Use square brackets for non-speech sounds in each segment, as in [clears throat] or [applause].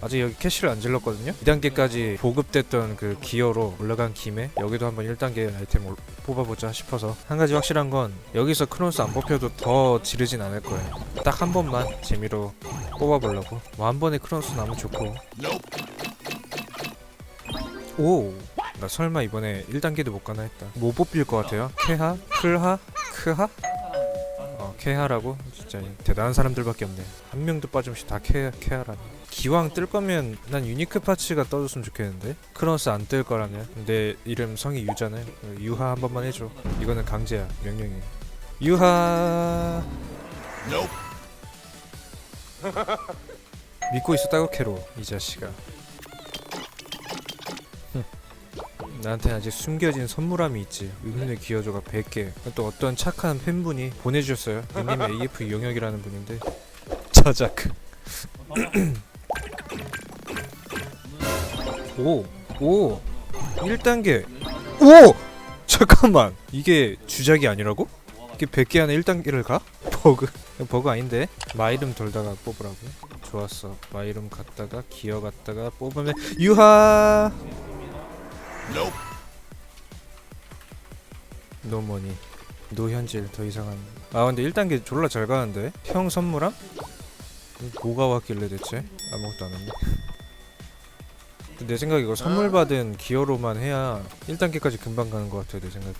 아직 여기 캐시를 안 질렀거든요 2단계까지 보급됐던 그 기어로 올라간 김에 여기도 한번 1단계 아이템 올- 뽑아보자 싶어서 한 가지 확실한 건 여기서 크로노스 안 뽑혀도 더 지르진 않을 거예요 딱 한 번만 재미로 뽑아보려고 뭐 한 번에 크로노스 나면 좋고 오! 나 설마 이번에 1단계도 못 가나 했다 뭐 뽑힐 것 같아요? 캐하? 클하? 크하? 어 케하라고? 진짜 대단한 사람들밖에 없네. 한 명도 빠짐없이 다 케, 케하라니. 기왕 뜰 거면 난 유니크 파츠가 떠줬으면 좋겠는데? 크로노스 안 뜰 거라면. 내 이름 성이 유잖아요 유하 한 번만 해줘. 이거는 강제야. 명령이 유하. [laughs] 믿고 있었다고 캐로 이 자식아 나한테 아직 숨겨진 선물함이 있지. 의문의 기어조가 100개. 또 어떤 착한 팬분이 보내주셨어요. 닉네임 AF 용역이라는 분인데. 자작 [clears throat] 오! 오! 1단계. 오! 잠깐만. 이게 주작이 아니라고? 이게 100개 안에 1단계를 가? 버그. [laughs] 버그 아닌데. 마 이름 돌다가 뽑으라고. 좋았어. 마 이름 갔다가 기어 갔다가 뽑으면 유하 노머니? 노현질 더 이상한. 아 근데 1단계 졸라 잘 가는데? 형 선물함? 뭐가 왔길래 대체? 아무것도 안 왔네. 근데 내 생각에 이거 선물 받은 기어로만 해야 1단계까지 금방 가는 것 같아 내 생각에.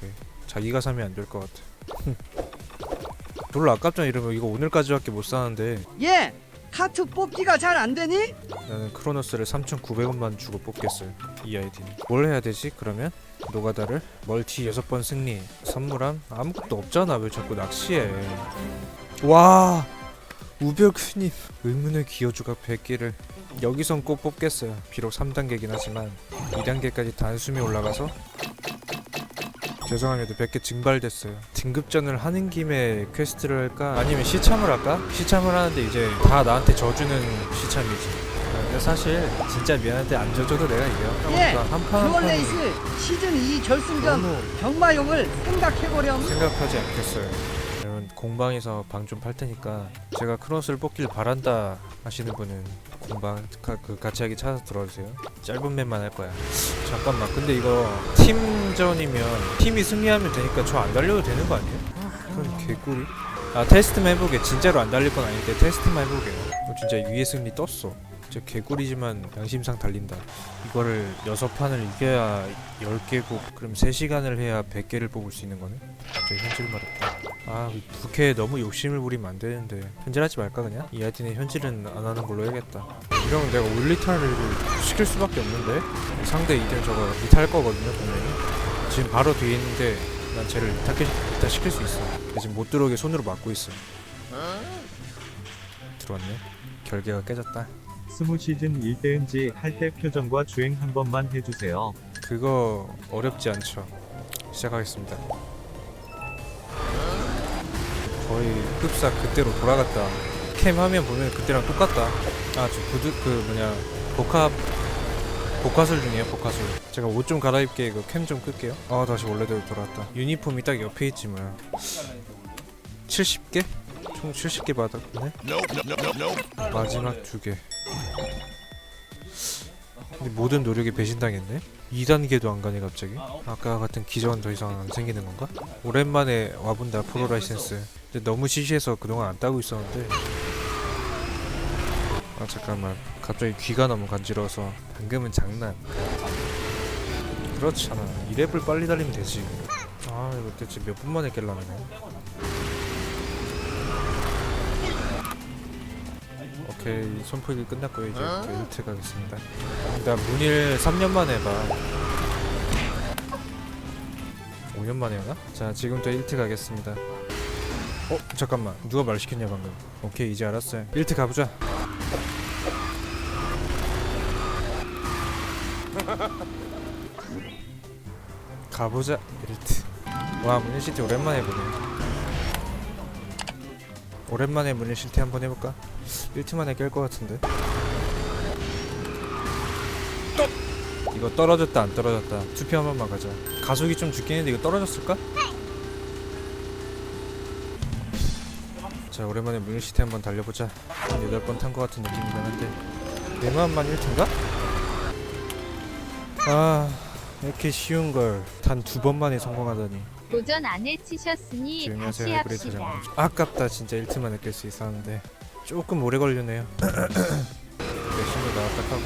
자기가 사면 안 될 것 같아. [laughs] 졸라 아깝잖아 이러면. 이거 오늘까지밖에 못 사는데. 예 카트 뽑기가 잘 안 되니? 나는 크로노스를 3,900원만 주고 뽑겠어요. 이 아이디는. 뭘 해야 되지? 그러면 노가다를 멀티 6번 승리. 선물함 아무것도 없잖아. 왜 자꾸 낚시해? 와! 우별크님 의문의 기어주가 100개를 여기선 꼭 뽑겠어요. 비록 3단계긴 하지만 2단계까지 단숨에 올라가서 죄송합니다. 100개 증발됐어요. 등급전을 하는 김에 퀘스트를 할까? 아니면 시참을 할까? 시참을 하는데 이제 다 나한테 져주는 시참이지. 아, 근데 사실 진짜 미안한데 안 져줘도 내가 이겨. 예, 그러니까 한판 한 판이 듀얼레이스 시즌 2 결승전 너무 경마용을 생각해보렴 생각하지 않겠어요. 공방에서 방 좀 팔 테니까 제가 크로스를 뽑길 바란다 하시는 분은 공방 가- 그 같이 하기 찾아서 들어주세요. 짧은 맵만 할 거야. 잠깐만, 근데 이거 팀전이면 팀이 승리하면 되니까 저 안 달려도 되는 거 아니에요? 그럼 개꿀이. 아 테스트만 해보게. 진짜로 안 달릴 건 아닌데 테스트만 해보게요. 어, 진짜 위에 승리 떴어. 진짜 개꿀이지만 양심상 달린다. 이거를 여섯 판을 이겨야 10개고 그럼 3시간을 해야 100개를 뽑을 수 있는 거네? 갑자기 현질 말했다 아 부캐에 너무 욕심을 부리면 안 되는데 현질하지 말까 그냥? 이 아이디는 현질은 안 하는 걸로 해야겠다 이러면 내가 올리타를 시킬 수밖에 없는데 상대 이든 저거 리타할 거거든요 분명히 지금 바로 뒤에 있는데 난 쟤를 리타, 리타 시킬 수 있어 지금 못 들어오게 손으로 막고 있어 들어왔네 결계가 깨졌다 스무 시즌 1대은지 할 때 표정과 주행 한 번만 해주세요. 그거 어렵지 않죠. 시작하겠습니다. 거의 흡사 그때로 돌아갔다. 캠 화면 보면 그때랑 똑같다. 아, 저 구두 그 뭐냐 복합 복화술 중이에요. 복화술. 제가 옷 좀 갈아입게 그 캠 좀 끌게요. 아, 다시 원래대로 돌아왔다. 유니폼이 딱 옆에 있지 뭐야. 70개? 총 70개 받았네. 마지막 두 개. 근데 모든 노력이 배신당했네. 2단계도 안 가네 갑자기. 아까 같은 기적은 더 이상 안 생기는 건가? 오랜만에 와본다 프로 라이센스. 근데 너무 시시해서 그동안 안 따고 있었는데. 아 잠깐만. 갑자기 귀가 너무 간지러워서 방금은 장난. 그렇잖아. 2랩을 빨리 달리면 되지. 아 이거 대체 몇 분 만에 깰라나 오케이 손풀기 끝났고요. 이제 그 일트 가겠습니다. 나 문일 3년 만에 봐. 5년 만에 하나? 자 지금부터 1트 가겠습니다. 어? 잠깐만. 누가 말 시켰냐 방금? 오케이 이제 알았어요. 1트 가보자. 가보자 1트 와 문일 시티 오랜만에 보네 오랜만에 문일 시티 한번 해볼까? 1트 만에 깰 것 같은데? 이거 떨어졌다 안 떨어졌다. 투표 한 번만 가자. 가속이 좀 죽긴 했는데 이거 떨어졌을까? 자 오랜만에 문일시티 한번 달려보자. 한 8번 탄 것 같은 느낌이긴 한데. 내만만 1등가? 아 이렇게 쉬운 걸 단 두 번만에 성공하다니 도전 안 해치셨으니 다시 하세요 하이브리드 합시다. 아깝다 진짜 1트만 느낄 수 있었는데 조금 오래 걸리네요. [clears throat] 열심히 나왔다 하고.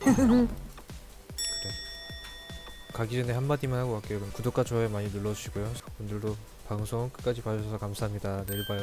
그래. 가기 전에 한마디만 하고 갈게요. 그럼 구독과 좋아요 많이 눌러주시고요. 오늘도 방송 끝까지 봐주셔서 감사합니다. 내일 봐요